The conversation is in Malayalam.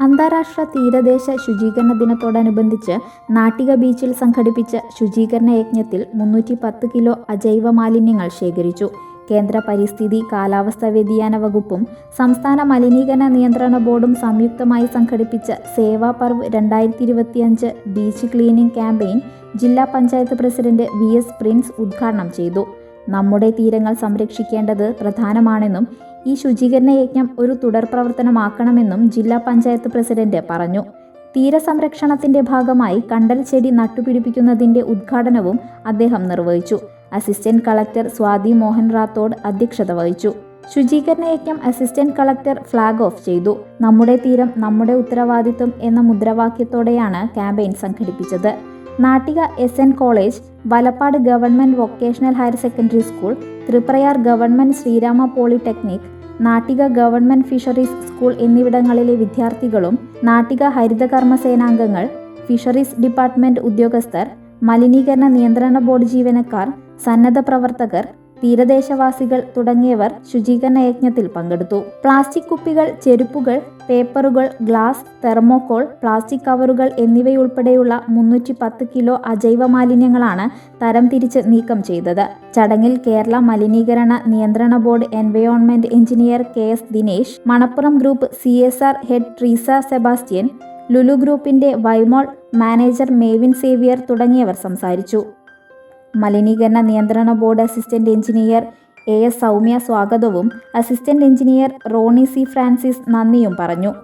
അന്താരാഷ്ട്ര തീരദേശ ശുചീകരണ ദിനത്തോടനുബന്ധിച്ച് നാട്ടിക ബീച്ചിൽ സംഘടിപ്പിച്ച ശുചീകരണ യജ്ഞത്തിൽ മുന്നൂറ്റി പത്ത് കിലോ അജൈവ മാലിന്യങ്ങൾ ശേഖരിച്ചു. കേന്ദ്ര പരിസ്ഥിതി കാലാവസ്ഥാ വ്യതിയാന വകുപ്പും സംസ്ഥാന മലിനീകരണ നിയന്ത്രണ ബോർഡും സംയുക്തമായി സംഘടിപ്പിച്ച സേവാ പർവ് രണ്ടായിരത്തി ഇരുപത്തിയഞ്ച് ബീച്ച് ക്ലീനിംഗ് ക്യാമ്പയിൻ ജില്ലാ panchayat president V S Prince ഉദ്ഘാടനം ചെയ്തു. നമ്മുടെ തീരങ്ങൾ സംരക്ഷിക്കേണ്ടത് പ്രധാനമാണെന്നും ഈ ശുചീകരണ യജ്ഞം ഒരു തുടർ പ്രവർത്തനമാക്കണമെന്നും ജില്ലാ പഞ്ചായത്ത് പ്രസിഡന്റ് പറഞ്ഞു. തീരസംരക്ഷണത്തിന്റെ ഭാഗമായി കണ്ടൽ ചെടി നട്ടുപിടിപ്പിക്കുന്നതിന്റെ ഉദ്ഘാടനവും അദ്ദേഹം നിർവഹിച്ചു. അസിസ്റ്റന്റ് കളക്ടർ സ്വാതി മോഹൻ റാത്തോഡ് അധ്യക്ഷത വഹിച്ചു. ശുചീകരണ യജ്ഞം അസിസ്റ്റന്റ് കളക്ടർ ഫ്ലാഗ് ഓഫ് ചെയ്തു. നമ്മുടെ തീരം നമ്മുടെ ഉത്തരവാദിത്വം എന്ന മുദ്രാവാക്യത്തോടെയാണ് ക്യാമ്പയിൻ സംഘടിപ്പിച്ചത്. Nattika S N college Valappad government vocational higher secondary school Thriprayar government Sreerama polytechnic Nattika government fisheries school എന്നിവിടങ്ങളിലെ വിദ്യാർത്ഥികളും നാട്ടിക ഹരിതകർമ്മ സേനാംഗങ്ങൾ ഫിഷറീസ് ഡിപ്പാർട്ട്മെന്റ് ഉദ്യോഗസ്ഥർ മലിനീകരണ നിയന്ത്രണ ബോർഡ് ജീവനക്കാർ സന്നദ്ധ പ്രവർത്തകർ തീരദേശവാസികൾ തുടങ്ങിയവർ ശുചീകരണ യജ്ഞത്തിൽ പങ്കെടുത്തു. പ്ലാസ്റ്റിക് കുപ്പികൾ ചെരുപ്പുകൾ പേപ്പറുകൾ ഗ്ലാസ് തെർമോകോൾ പ്ലാസ്റ്റിക് കവറുകൾ എന്നിവയുൾപ്പെടെയുള്ള മുന്നൂറ്റി പത്ത് കിലോ അജൈവ മാലിന്യങ്ങളാണ് തരംതിരിച്ച് നീക്കം ചെയ്തത്. ചടങ്ങിൽ കേരള മലിനീകരണ നിയന്ത്രണ board environment engineer K S Dinesh Manappuram group C S R head Treesa Sebastian Lulu ഗ്രൂപ്പിന്റെ വൈമോൾ മാനേജർ മേവിൻ സേവിയർ തുടങ്ങിയവർ സംസാരിച്ചു. മലിനീകരണ നിയന്ത്രണ board assistant engineer A S Soumya സ്വാഗതവും assistant engineer Ronnie C Francis നന്ദിയും പറഞ്ഞു